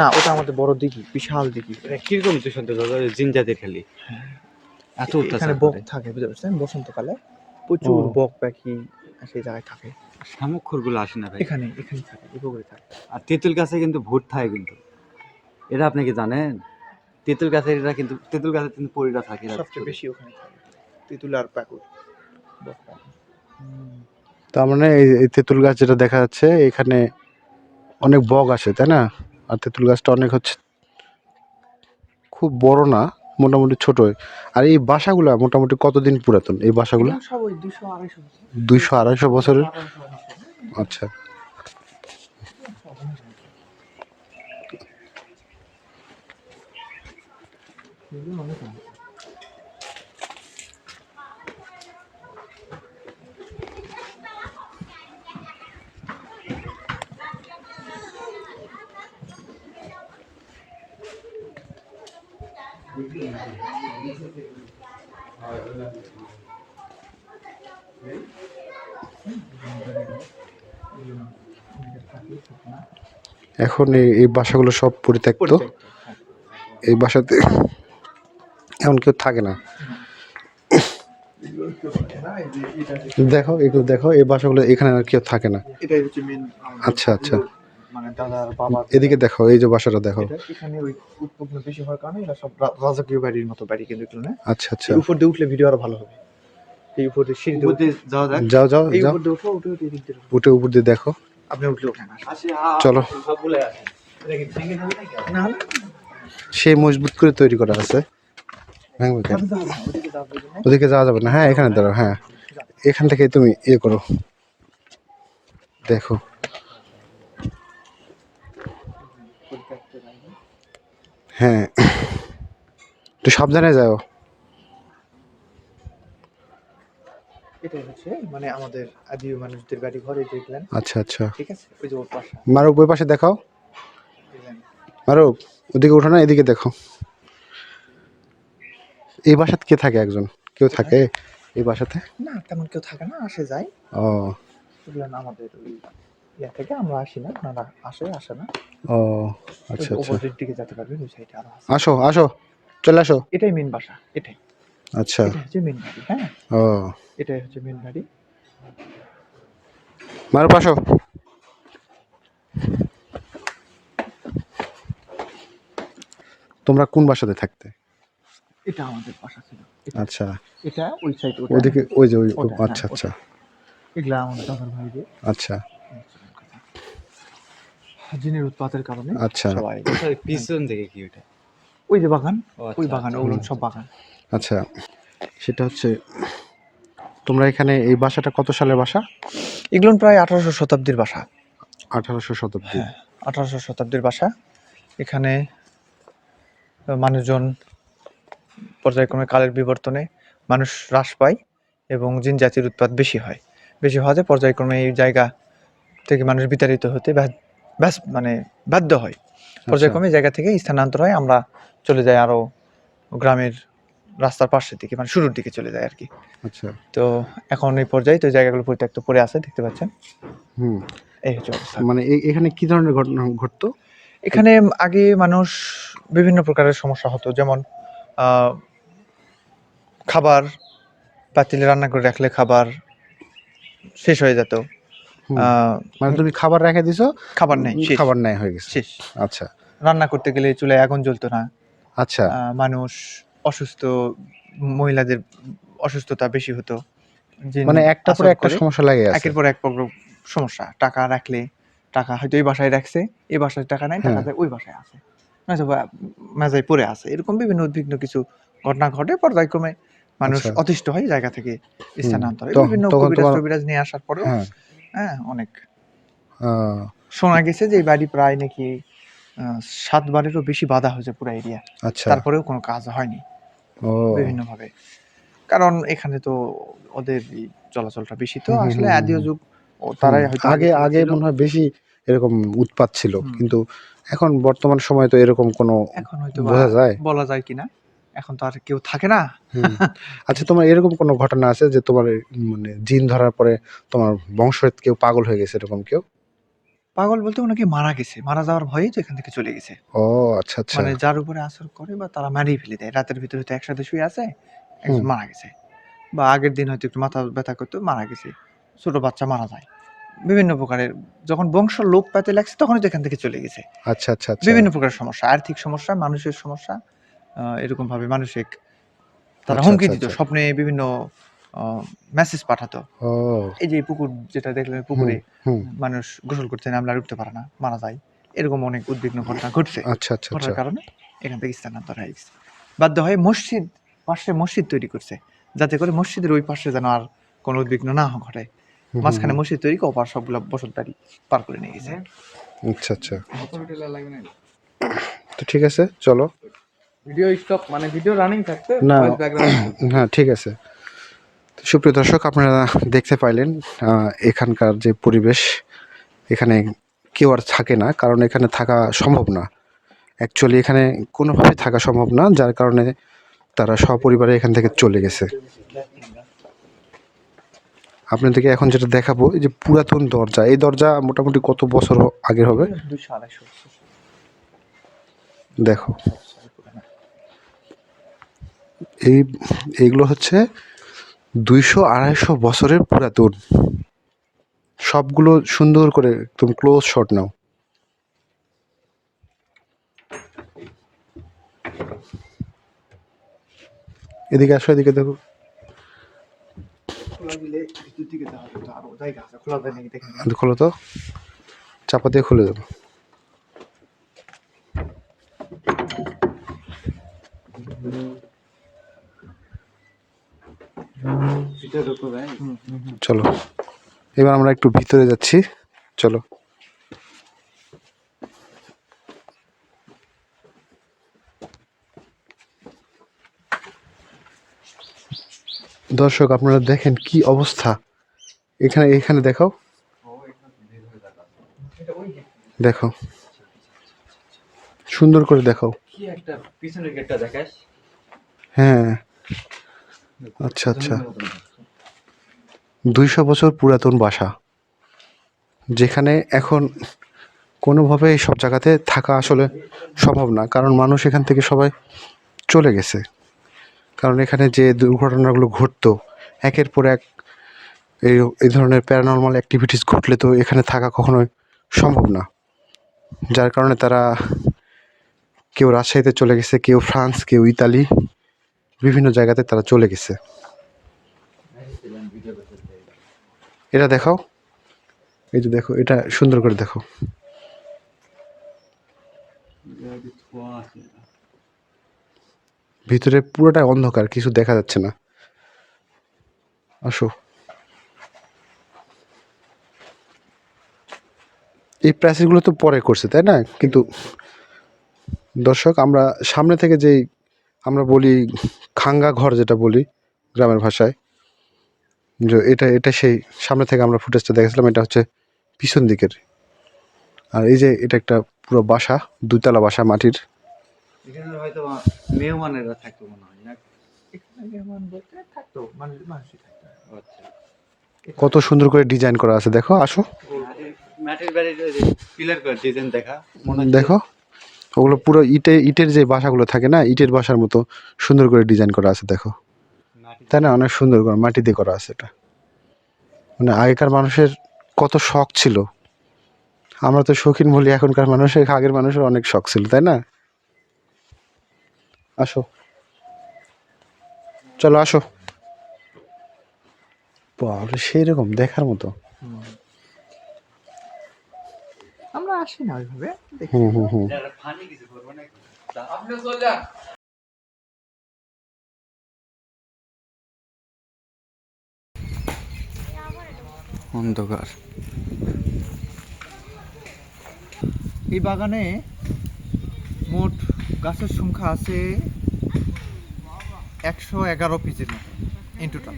না ওটা আমাদের বড় দিঘি বিশাল দিঘি। এটা কীরকম তো দাদা জিন জাতের খালি। এত এখানে বক থাকে বুঝতে পারছেন? বসন্তকালে প্রচুর বক পাখি সেই জায়গায় থাকে। শামুকগুলো আসে না ভাই? এখানে এখানে থাকে পুকুরে থাকে। আর তেঁতুল গাছে কিন্তু ভূত থাকে কিন্তু। এটা আপনি কি জানেন? তেঁতুল গাছের এরা কিন্তু তেঁতুল গাছে কিন্তু পরিরা থাকে সবচেয়ে বেশি ওখানে থাকে তেঁতুল আর পাকুর পাখি। তার মানে এই এই তেঁতুল গাছ যেটা দেখা যাচ্ছে এখানে অনেক বগ আসে তাই না? আর তেঁতুল গাছটা অনেক হচ্ছে খুব বড় না মোটামুটি ছোট। আর এই বাসাগুলা মোটামুটি কতদিন পুরাতন? এই বাসাগুলো? দুইশো আড়াইশো বছরের? আচ্ছা। অনেক এখন এই এই বাসাগুলো সব পরিত্যক্ত। এই বাসাতে এখন কেউ থাকে না দেখো এগুলো দেখো এই বাসাগুলো এখানে আর কেউ থাকে না আচ্ছা, আচ্ছা। মানে দাদার বাবা এদিকে দেখো এই যে বাসাটা দেখো। এটা এখানে ওই উৎপন্ন বেশি হওয়ার কারণে এরা সব রাজকীয় বাড়ির মতো বাড়ি কিন্তু এগুলো না? আচ্ছা আচ্ছা। উপর দিয়ে উঠলে ভিডিও আরও ভালো হবে। এই উপর দিয়ে সিঁড়ি দিয়ে যাও যাও এই যাও। উপর দিয়ে উঠো উঠে এদিক দিয়ে উঠে। উপর দিয়ে দেখো। আপনি উঠলে ওঠেন। চলো। সবগুলো আসে। এটা ভেঙে যাবে নাকি? না সেই মজবুত করে তৈরি করা আছে। ওদিকে যাওয়া যাবে না? হ্যাঁ এখানে দাঁড়াও হ্যাঁ। এখান থেকে তুমি ইয়ে করো। দেখো। হ্যাঁ। একটু সাবধানে যাও। এটাই হচ্ছে মানে আমাদের আদি মানুষদের বাড়ি ঘরে দেখলেন আচ্ছা আচ্ছা। ঠিক আছে? ওই যে ওর পাশা। মারুপ ওই পাশে দেখাও। মারুপ ওদিকে ওঠো না এদিকে দেখো। এই বাসাতে কে থাকে একজন? কেউ থাকে এই বাসাতে? না তেমন কেউ থাকে না আসে যায়। ও। আমাদের ওই ইয়া থেকে আমরা আসি না আপনারা আসে আসে না। ও আচ্ছা আচ্ছা। উপরের দিকে যেতে পারবেন ওই সাইডে আরও আছে। আসো আসো চলে আসো। এটাই মেন বাসা এটাই। আচ্ছা। এটা হচ্ছে মেন বাড়ি হ্যাঁ? ও। এটাই হচ্ছে মেন বাড়ি। মারুপ আসো। তোমরা কোন বাসাতে থাকতে? এটা আমাদের বাসা ছিল। আচ্ছা। এটা ওই সাইড ওদিকে ওই যে ওই হ্যাঁ, আচ্ছা আচ্ছা। এগুলা আমাদের দাদার ভাইদের আচ্ছা। জিনের উৎপাতের কারণে আচ্ছা। সবাই? পিছন থেকে কি ওটা ওই যে বাগান আচ্ছা, ওই বাগান আচ্ছা। ওগুলো সব বাগান। আচ্ছা। সেটা হচ্ছে তোমরা এখানে এই বাসাটা কত সালের বাসা? এগুলো প্রায় আঠারোশো শতাব্দীর বাসা। আঠারোশো শতাব্দী। হ্যাঁ আঠারোশো শতাব্দীর বাসা। এখানে মানুষজন পর্যায়ক্রমে কালের বিবর্তনে মানুষ হ্রাস পায় এবং জিন জাতির উৎপাদ বেশি হয়। বেশি হওয়াতে পর্যায়ক্রমে এই জায়গা থেকে মানুষ বিতাড়িত হতে মানে বাধ্য হয়। আচ্ছা। পর্যায়ক্রমে জায়গা থেকে স্থানান্তর হয় আমরা চলে যাই আরও গ্রামের রাস্তার পাশের দিকে মানে শুরুর দিকে চলে যায় আর কি আচ্ছা। তো এখন এই পর্যায়ে তো জায়গাগুলো পরিত্যক্ত পড়ে আছে দেখতে পাচ্ছেন। হুম। এই হচ্ছে অবস্থা। মানে এখানে কি ধরনের ঘটনা ঘটতো? এখানে আগে মানুষ বিভিন্ন প্রকারের সমস্যা হতো যেমন খাবার পাতিলে রান্না করে রাখলে খাবার শেষ হয়ে যেত। মানে তুমি খাবার রেখে দিছো? খাবার নেই খাবার নেই হয়ে গেছে। শেষ। আচ্ছা। রান্না করতে গেলে চুলায় আগুন জ্বলতো না। আচ্ছা। মানুষ অসুস্থ মহিলাদের অসুস্থতা বেশি হতো। মানে একটা পরে একটা সমস্যা লাগে আছে। একের পর এক সমস্যা। টাকা রাখলে টাকা হয়তো এই বাসায় রাখছে এই বাসায় টাকা নাই টাকা ওই বাসায় আছে। নয়তো বা মেজায় পড়ে আছে। এরকম বিভিন্ন উদ্বিগ্ন কিছু ঘটনা ঘটে পর্যায়ক্রমে মানুষ আচ্ছা। অতিষ্ঠ হয় জায়গা থেকে স্থানান্তর। বিভিন্ন কবিরাজ নিয়ে আসার পরেও হ্যাঁ হ্যাঁ অনেক। আহ, শোনা গেছে যে এই বাড়ি প্রায় নাকি সাতবারেরও বেশি বাধা হয়েছে পুরো এরিয়া আচ্ছা। তারপরেও কোনো কাজ হয়নি। ও। বিভিন্ন ভাবে কারণ এখানে তো ওদের চলাচলটা বেশি তো আসলে আদিও যুগ তারাই হয়তো আগে আগে মনে হয় বেশি এরকম উৎপাত ছিল। কিন্তু এখন বর্তমান সময় তো এরকম কোনো এখন হয়তো বোঝা যায়। বলা যায় কিনা। এখন তো আর কেউ থাকে না। আচ্ছা তোমার এরকম কোনো ঘটনা আছে যে তোমার মানে জিন ধরার পরে তোমার বংশের কেউ পাগল হয়ে গেছে এরকম কেউ? পাগল বলতে ওনাকে মারা গেছে। মারা যাওয়ার ভয়েই তো এখান থেকে চলে গেছে। ও আচ্ছা আচ্ছা। মানে যার উপরে আসর করে বা তারা মারিয়ে ফেলে দেয়। রাতের ভিতরে হয়তো একসাথে শুয়ে আছে একজন মারা গেছে। বা আগের দিন হয়তো একটু মাথা ব্যথা করতো মারা গেছে। ছোট বাচ্চা মারা যায়। বিভিন্ন প্রকারের যখন বংশ লোপ পেতে লাগছে তখনই তো এখান থেকে চলে গেছে। আচ্ছা আচ্ছা আচ্ছা। বিভিন্ন প্রকার সমস্যা আর্থিক সমস্যা মানুষের সমস্যা এরকম ভাবে মানসিক তারা আচ্ছা, হুমকি আচ্ছা, দিত আচ্ছা। স্বপ্নে বিভিন্ন মেসেজ পাঠাতো। এই যে পুকুর যেটা দেখলেন পুকুরে মানুষ গোসল করতে নামলে উঠতে পারে না মারা যায়। এরকম অনেক উদ্বিগ্ন ঘটনা ঘটছে। আচ্ছা আচ্ছা ঘটার কারণে এখান থেকে স্থানান্তর হয়ে গেছে। বাধ্য হয়ে মসজিদ পাশে মসজিদ তৈরি করছে যাতে করে মসজিদের ওই পাশে যেন আর কোনো উদ্বিগ্ন না ঘটে। মাঝখানে মসজিদ তৈরি করে ওপার সবগুলো বসত বাড়ি পার করে নিয়ে গেছে। আচ্ছা আচ্ছা। তো ঠিক আছে চলো। ভিডিও স্টপ মানে ভিডিও রানিং থাকতে না। হ্যাঁ ঠিক আছে। সুপ্রিয় দর্শক আপনারা দেখতে পাইলেন এখানকার যে পরিবেশ এখানে কেউ আর থাকে না কারণ এখানে থাকা সম্ভব না। অ্যাকচুয়ালি এখানে কোনোভাবে থাকা সম্ভব না যার কারণে তারা সপরিবারে এখান থেকে চলে গেছে। আপনাদেরকে এখন যেটা দেখাবো এই যে পুরাতন দরজা এই দরজা মোটামুটি কত বছর আগের হবে। দেখো। এই, এইগুলো হচ্ছে দুইশো আড়াইশো বছরের পুরাতন। সবগুলো সুন্দর করে একদম ক্লোজ শট নাও। এদিকে আসো, এদিকে দেখো। আছে খোলা তো। চাপা দিয়ে খুলে দেবো। ভিতরে ঢুকো ভাই চলো। এবার আমরা একটু ভিতরে যাচ্ছি। চলো। দর্শক আপনারা দেখেন কি অবস্থা। এখানে এখানে দেখো দেখো। সুন্দর করে দেখো কি একটা পিছনের গেটটা দেখাস। হ্যাঁ। আচ্ছা আচ্ছা। দুইশো বছর পুরাতন বাসা, যেখানে এখন কোনোভাবে এই সব জায়গাতে থাকা আসলে সম্ভব না, কারণ মানুষ এখান থেকে সবাই চলে গেছে। কারণ এখানে যে দুর্ঘটনাগুলো ঘটতো, একের পর এক এই এই ধরনের প্যারানর্মাল অ্যাক্টিভিটিস ঘটলে তো এখানে থাকা কখনোই সম্ভব না। যার কারণে তারা কেউ রাজশাহীতে চলে গেছে, কেউ ফ্রান্স, কেউ ইতালি, বিভিন্ন জায়গাতে তারা চলে গেছে। এটা দেখাও। এই যে দেখো, এটা সুন্দর করে দেখো। ভিতরে পুরোটা অন্ধকার, কিছু দেখা যাচ্ছে না। আসো। এই প্রাচীরগুলো তো পরে করছে, তাই না? কিন্তু দর্শক, আমরা সামনে থেকে যেই আমরা বলি খাঙ্গা ঘর যেটা বলি গ্রামের ভাষায় যে এটা এটা সেই সামনে থেকে আমরা ফুটেজটা দেখেছিলাম এটা হচ্ছে পিছন দিকের। আর এই যে এটা একটা পুরো বাসা দুতলা বাসা মাটির। এখানে হয়তো মেহমানেরা থাকতো মনে হয় না? মেহমান বলতে থাকতো মানুষ মানুষই থাকতো। আচ্ছা। কত সুন্দর করে ডিজাইন করা আছে দেখো আসো। মাটির- মাটির বাড়ির পিলার করে ডিজাইন দেখা মনে দেখো ওগুলো পুরো ইটে ইটের যে বাসাগুলো থাকে না ইটের বাসার মতো সুন্দর করে ডিজাইন করা আছে দেখো। তাই না? অনেক সুন্দর করে মাটি দিয়ে করা আছে এটা। মানে আগেকার মানুষের কত শখ ছিল। আমরা তো শৌখিন বলি এখনকার মানুষের আগের মানুষের অনেক শখ ছিল তাই না? আসো। চলো আসো। বাবা সেই রকম দেখার মতো। আমরা আসি না ওইভাবে হুম হুম হুম। অন্ধকার। এই বাগানে মোট গাছের সংখ্যা আছে একশো এগারো পিসের মতো ইন টোটাল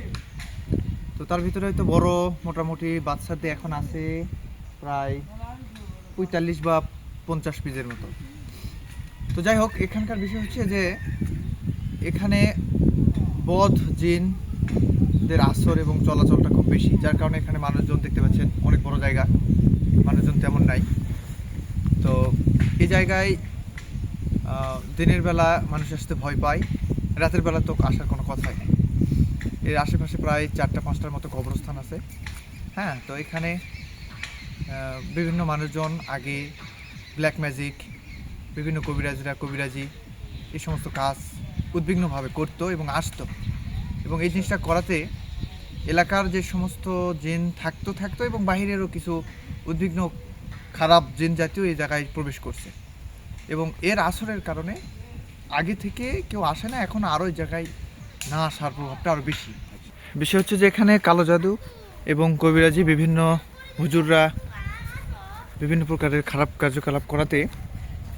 তো তার ভিতরে হয়তো বড় মোটামুটি বাচ্চাদের এখন আছে প্রায় পঁয়তাল্লিশ বা পঞ্চাশ পিসের মতো। তো যাই হোক, এখানকার বিষয় হচ্ছে যে এখানে বধ জিনদের আসর এবং চলাচলটা খুব বেশি, যার কারণে এখানে মানুষজন দেখতে পাচ্ছেন অনেক বড় জায়গা, মানুষজন তেমন নাই। তো এই জায়গায় দিনের বেলা মানুষ আসতে ভয় পায়, রাতের বেলা তো আসার কোনো কথাই নেই। এর আশেপাশে প্রায় চারটা, পাঁচটার মতো কবরস্থান আছে। হ্যাঁ তো এখানে বিভিন্ন মানুষজন, আগে ব্ল্যাক ম্যাজিক বিভিন্ন কবিরাজরা, কবিরাজি, এই সমস্ত কাজ উদ্বিগ্নভাবে করতো এবং আসতো। এবং এই জিনিসটা করাতে এলাকার যে সমস্ত জিন থাকতো থাকতো এবং বাহিরেরও কিছু উদ্বিগ্ন, খারাপ জিন জাতীয় এই জায়গায় প্রবেশ করছে। এবং এর আসরের কারণে আগে থেকে কেউ আসে না, এখন আরও এই জায়গায় না আসার প্রভাবটা আরও বেশি। বিষয় হচ্ছে যে এখানে কালো জাদু এবং কবিরাজি বিভিন্ন হুজুররা বিভিন্ন প্রকারের খারাপ কার্যকলাপ করাতে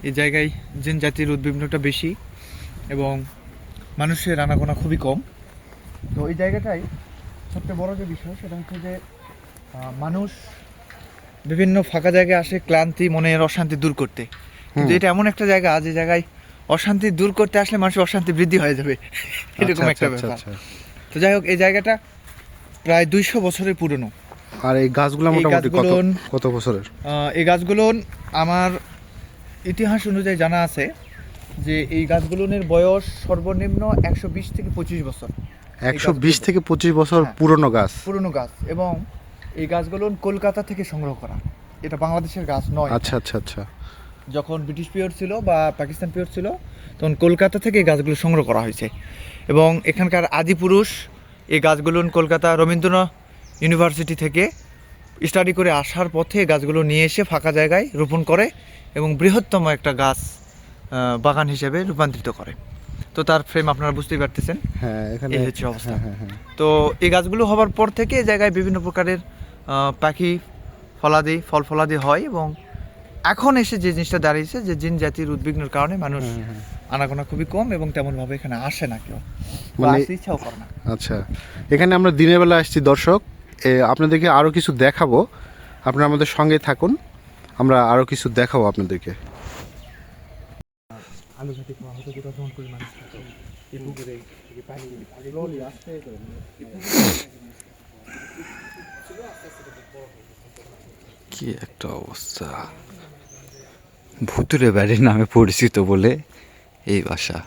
এই জায়গায় জিন জাতির উদ্বিগ্নটা বেশি এবং মানুষের আনাগোনা খুবই কম। তো এই জায়গাটাই সবচেয়ে বড় যে বিষয় সেটা হচ্ছে যে মানুষ বিভিন্ন ফাঁকা জায়গায় আসে ক্লান্তি মনের অশান্তি দূর করতে। কিন্তু এটা এমন একটা জায়গা যে জায়গায় অশান্তি দূর করতে আসলে মানুষের অশান্তি বৃদ্ধি হয়ে যাবে। এরকম আচ্ছা, একটা আচ্ছা, ব্যাপার। আচ্ছা। তো যাই হোক এই জায়গাটা প্রায় দুইশো বছরের পুরনো। আর এই গাছগুলো মোটামুটি কত কত বছরের? এই গাছগুলো আমার ইতিহাস অনুযায়ী জানা আছে যে এই গাছগুলোর বয়স সর্বনিম্ন একশো বিশ থেকে পঁচিশ বছর। একশো বিশ থেকে পঁচিশ বছর হ্যাঁ। পুরনো গাছ। পুরনো গাছ। এবং এই গাছগুলো কলকাতা থেকে সংগ্রহ করা। এটা বাংলাদেশের গাছ নয়। আচ্ছা আচ্ছা আচ্ছা। যখন ব্রিটিশ পিরিয়ড ছিল বা পাকিস্তান পিরিয়ড ছিল তখন কলকাতা থেকে এই গাছগুলো সংগ্রহ করা হয়েছে। এবং এখানকার আদিপুরুষ এই গাছগুলো কলকাতা রবীন্দ্রনাথ ইউনিভার্সিটি থেকে স্টাডি করে আসার পথে গাছগুলো নিয়ে এসে ফাঁকা জায়গায় রোপণ করে এবং বৃহত্তম একটা গাছ বাগান হিসেবে রূপান্তরিত করে। তো তার ফ্রেম আপনারা বুঝতেই পারতেছেন। হ্যাঁ এখানে এই হচ্ছে অবস্থা। হ্যাঁ হ্যাঁ। হ্যাঁ তো এই গাছগুলো হওয়ার পর থেকে এই জায়গায় বিভিন্ন প্রকারের পাখি ফলাদি ফল ফলাদি হয় এবং এখন এসে যে জিনিসটা দাঁড়িয়েছে যে জিন জাতির উদ্বিগ্নের কারণে মানুষ হ্যাঁ, হ্যাঁ। আনাগোনা খুবই কম এবং তেমনভাবে এখানে আসে না কেউ। মানে ইচ্ছাও করে না। আচ্ছা এখানে আমরা দিনের বেলা আসছি দর্শক। আপনাদেরকে আরও কিছু দেখাবো। আপনারা আমাদের সঙ্গে থাকুন। আমরা আরও কিছু দেখাবো আপনাদেরকে। আলু ঘাটি হয়তো কোথাও ভ্রমণ করে মানুষ থাকতো এই পুকুরে পানি কি একটা অবস্থা। ভুতুরে বাড়ির নামে পরিচিত বলে এই বাসা।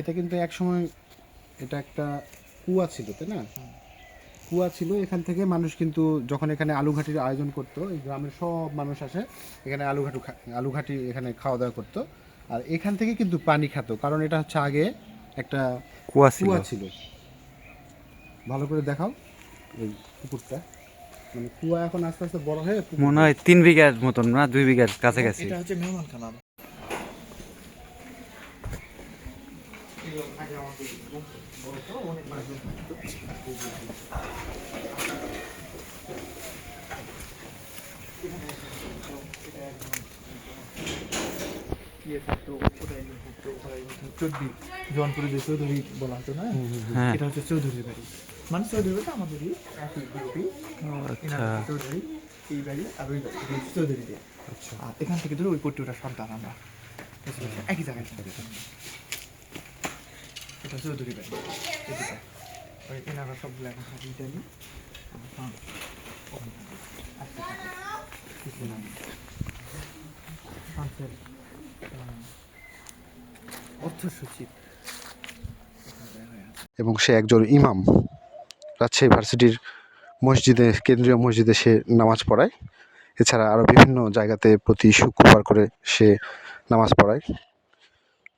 এটা কিন্তু এক সময় এটা একটা কুয়া ছিল তাই না? কুয়া ছিল এখান থেকে মানুষ কিন্তু যখন এখানে আলুঘাটির আয়োজন করতো এই গ্রামের সব মানুষ আসে এখানে আলুঘাটু আলুঘাটি এখানে খাওয়া দাওয়া করতো। আর এখান থেকে কিন্তু পানি খাতো কারণ এটা হচ্ছে আগে একটা কুয়া ছিল। কুয়া ছিল। ভালো করে দেখাও এই পুকুরটা। মানে কুয়া এখন আস্তে আস্তে বড় হয়ে মনে হয় তিন বিঘার মতন না দুই বিঘার কাছাকাছি। এটা হচ্ছে খানা জনপুরে যে চৌধুরী বলা হতো না? এটা হচ্ছে চৌধুরীর বাড়ি। মানে চৌধুরী বলতে আমাদেরই একই গ্রুপই আচ্ছা। চৌধুরী এই বাড়ি আর ওই বাড়ি চৌধুরী আর এখান থেকে ধরে ওই পট্টিটা সন্তান আমরা। একই জায়গায়। এটা চৌধুরী বাড়ি। এদিকে। ওই এনারা সবগুলো এখন। ওখানে থাকে। আসতে থাকে। কিছুদিন আগে। ফ্রান্সের আহ, অর্থ সচিব। এবং সে একজন ইমাম। রাজশাহী ভার্সিটির মসজিদে, কেন্দ্রীয় মসজিদে সে নামাজ পড়ায়। এছাড়া আরও বিভিন্ন জায়গাতে প্রতি শুক্রবার করে সে নামাজ পড়ায়।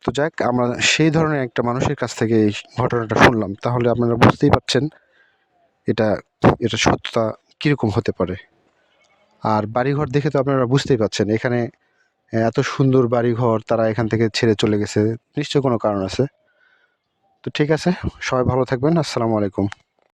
তো যাক, আমরা সেই ধরনের একটা মানুষের কাছ থেকে এই ঘটনাটা শুনলাম। তাহলে আপনারা বুঝতেই পারছেন এটা এটা সত্যতা কীরকম হতে পারে। আর বাড়িঘর দেখে তো আপনারা বুঝতেই পারছেন, এখানে এত সুন্দর বাড়িঘর তারা এখান থেকে ছেড়ে চলে গেছে। নিশ্চয়ই কোনো কারণ আছে। তো ঠিক আছে, সবাই ভালো থাকবেন। আসসালামু আলাইকুম।